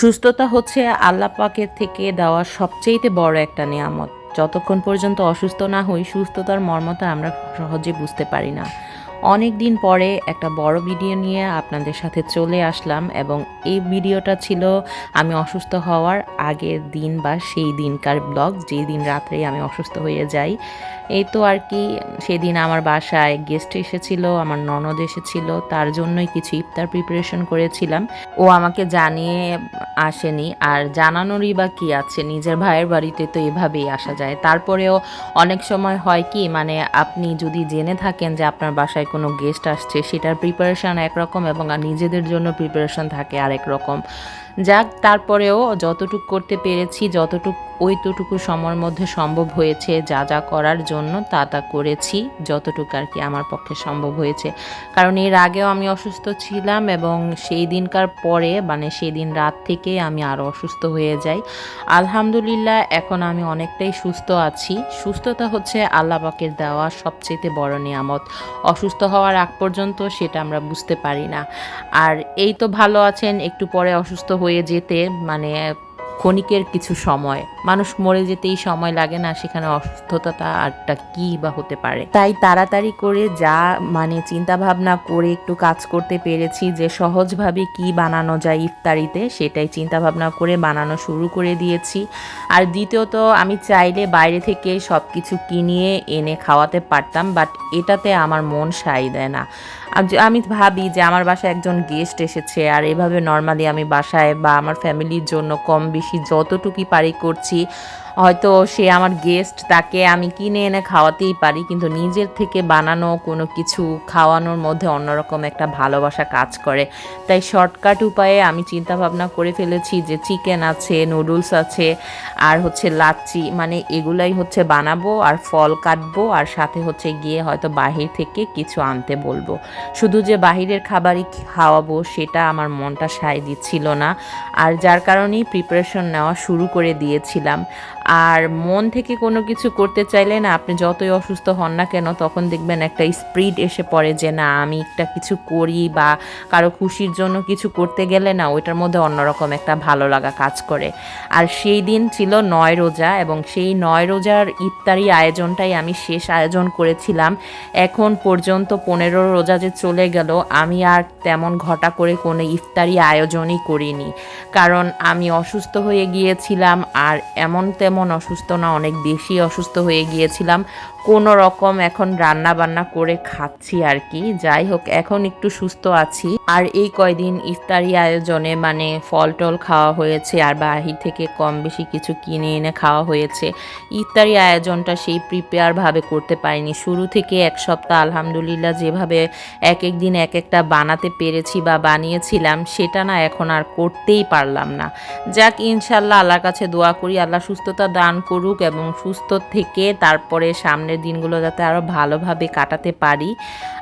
সুস্থতা হচ্ছে আল্লাহ পাকের থেকে দেওয়া সবচেয়েতে বড় একটা নিয়ামত। যতক্ষণ পর্যন্ত অসুস্থ না হই, সুস্থতার মর্মতা আমরা সহজে বুঝতে পারি না। অনেক দিন পরে একটা বড় ভিডিও নিয়ে আপনাদের সাথে চলে আসলাম এবং এই ভিডিওটা ছিল আমি অসুস্থ হওয়ার আগের দিন বা সেই দিনকার ব্লগ যেই দিন রাত্রে আমি অসুস্থ হয়ে যাই। এই তো আর কি, সেদিন আমার বাসায় গেস্ট এসেছিল, আমার ননদ এসেছিল, তার জন্যই কিছু ইফতার প্রিপারেশন করেছিলাম। ও আমাকে জানিয়ে আসেনি, আর জানানোরই বা কি আছে, নিজের ভাইয়ের বাড়িতে তো এভাবেই আসা যায়। তারপরেও অনেক সময় হয় কি মানে আপনি যদি জেনে থাকেন যে আপনার বাসায় কোনো গেস্ট আসছে সেটার প্রিপারেশান একরকম এবং নিজেদের জন্য প্রিপারেশান থাকে আরেক রকম। যাক, তারপরেও যতটুক করতে পেরেছি, যতটুক ওইটুকু সময়ের মধ্যে সম্ভব হয়েছে, যা যা করার জন্য তা তা করেছি, যতটুকু আর কি আমার পক্ষে সম্ভব হয়েছে। কারণ এর আগেও আমি অসুস্থ ছিলাম এবং সেই দিনকার পরে মানে সেই দিন রাত থেকে আমি আরও অসুস্থ হয়ে যাই। আলহামদুলিল্লাহ, এখন আমি অনেকটাই সুস্থ আছি। সুস্থতা হচ্ছে আল্লাহ পাকের দেওয়া সবচেয়ে বড় নিয়ামত। অসুস্থ হওয়ার আগ পর্যন্ত সেটা আমরা বুঝতে পারি না। আর এই তো ভালো আছেন, একটু পরে অসুস্থ হয়ে যেতে মানে ক্ষণিকের কিছু সময়। মানুষ মরে যেতেই সময় লাগে না, সেখানে অসুস্থতা আরটা কি বা হতে পারে? তাই তাড়াতাড়ি করে যা মানে চিন্তা ভাবনা করে একটু কাজ করতে পেরেছি যে সহজভাবে কি বানানো যায় ইফতারিতে, সেটাই চিন্তা ভাবনা করে বানানো শুরু করে দিয়েছি। আর দ্বিতীয়ত, আমি চাইলে বাইরে থেকে সব কিছু কিনিয়ে এনে খাওয়াতে পারতাম, বাট এটাতে আমার মন সাই দেয় না। আমি ভাবি যে আমার বাসায় একজন গেস্ট এসেছে, আর এভাবে নর্মালি আমি বাসায় বা আমার ফ্যামিলির জন্য কম বেশি যতটুকুই পারি করছি। হয়তো সে আমার গেস্ট তাকে আমি কিনে এনে খাওয়াতেই পারি, কিন্তু নিজের থেকে বানানো কোনো কিছু খাওয়ানোর মধ্যে অন্যরকম একটা ভালোবাসা কাজ করে। তাই শর্টকাট উপায়ে আমি চিন্তা ভাবনা করে ফেলেছি যে চিকেন আছে নুডলস আছে, আর হচ্ছে লাচ্ছি মানে এগুলাই হচ্ছে বানাবো আর ফল কাটবো, আর সাথে হচ্ছে গিয়ে হয়তো বাহির থেকে কিছু আনতে বলব। শুধু যে বাহিরের খাবারই খাওয়াবো, সেটা আমার মনটা সায় দিচ্ছিল না। আর যার কারণেই প্রিপারেশন নেওয়া শুরু করে দিয়েছিলাম। আর মন থেকে কোনো কিছু করতে চাইলে না, আপনি যতই অসুস্থ হন না কেন, তখন দেখবেন একটা স্প্রিড এসে পড়ে যে, না, আমি একটা কিছু করি বা কারও খুশির জন্য কিছু করতে গেলে না, ওইটার মধ্যে অন্যরকম একটা ভালো লাগা কাজ করে। আর সেই দিন ছিল নয় রোজা এবং সেই নয় রোজার ইফতারি আয়োজনটাই আমি শেষ আয়োজন করেছিলাম। এখন পর্যন্ত পনেরো রোজা যে চলে গেল, আমি আর তেমন ঘটা করে কোনো ইফতারি আয়োজনই করিনি। কারণ আমি অসুস্থ হয়ে গিয়েছিলাম আর এমন তেমন অসুস্থ না, অনেক বেশি অসুস্থ হয়ে গিয়েছিলাম। কোনো রকম এখন রান্না বান্না করে খাচ্ছি আর কি। যাই হোক, এখন একটু সুস্থ আছি। আর এই কয়দিন ইফতারি আয়োজনে মানে ফল টল খাওয়া হয়েছে আর বাহির থেকে কম বেশি কিছু কিনে এনে খাওয়া হয়েছে। ইফতারি আয়োজনটা সেই প্রিপেয়ার ভাবে করতে পারিনি। শুরু থেকে এক সপ্তাহ আলহামদুলিল্লাহ যেভাবে এক এক দিন এক একটা বানাতে পেরেছি বা বানিয়েছিলাম, সেটা না এখন আর করতেই পারলাম না। যাক, ইনশাল্লাহ আল্লাহর কাছে দোয়া করি, আল্লাহ সুস্থতা দান করুক এবং সুস্থ থেকে তারপরে সামনের দিনগুলো যাতে আরও ভালোভাবে কাটাতে পারি।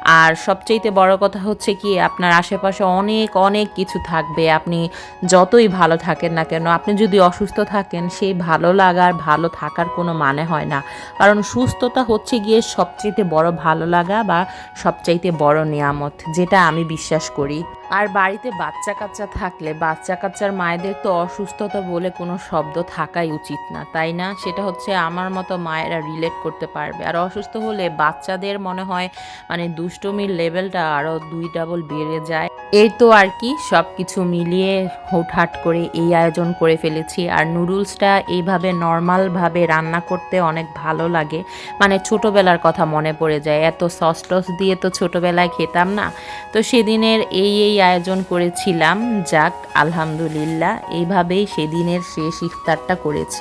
আর সবচেয়েতে বড় কথা হচ্ছে কি, আপনার আশেপাশে অনেক অনেক কিছু থাকবে। আপনি যতই ভালো থাকেন না কেন, আপনি যদি অসুস্থ থাকেন, সেই ভালো লাগার, ভালো থাকার কোনো মানে হয় না। কারণ সুস্থতা হচ্ছে গিয়ে সবচেয়েতে বড় ভালো লাগা বা সবচাইতে বড় নিয়ামত, যেটা আমি বিশ্বাস করি। আর বাড়িতে বাচ্চা কাচ্চা থাকলে বাচ্চা কাচ্চার মায়েদের তো অসুস্থতা বলে কোনো শব্দ থাকাই উচিত না, তাই না? সেটা হচ্ছে আমার মতো মায়েরা রিলেট করতে পারবে। আর অসুস্থ হলে বাচ্চাদের মনে হয় মানে দুষ্টমির লেভেলটা আরও দুই ডাবল বেড়ে যায়। এই তো আর কি সব কিছু মিলিয়ে হুটহাট করে এই আয়োজন করে ফেলেছি। আর নুডলসটা এইভাবে নর্মালভাবে রান্না করতে অনেক ভালো লাগে। মানে ছোটোবেলার কথা মনে পড়ে যায়। এত সস টস দিয়ে তো ছোটোবেলায় খেতাম না। তো সেদিনের এই এই আয়োজন করেছিলাম। যাক আলহামদুলিল্লাহ। এইভাবেই সেদিনের শেষ ইফতারটা করেছি।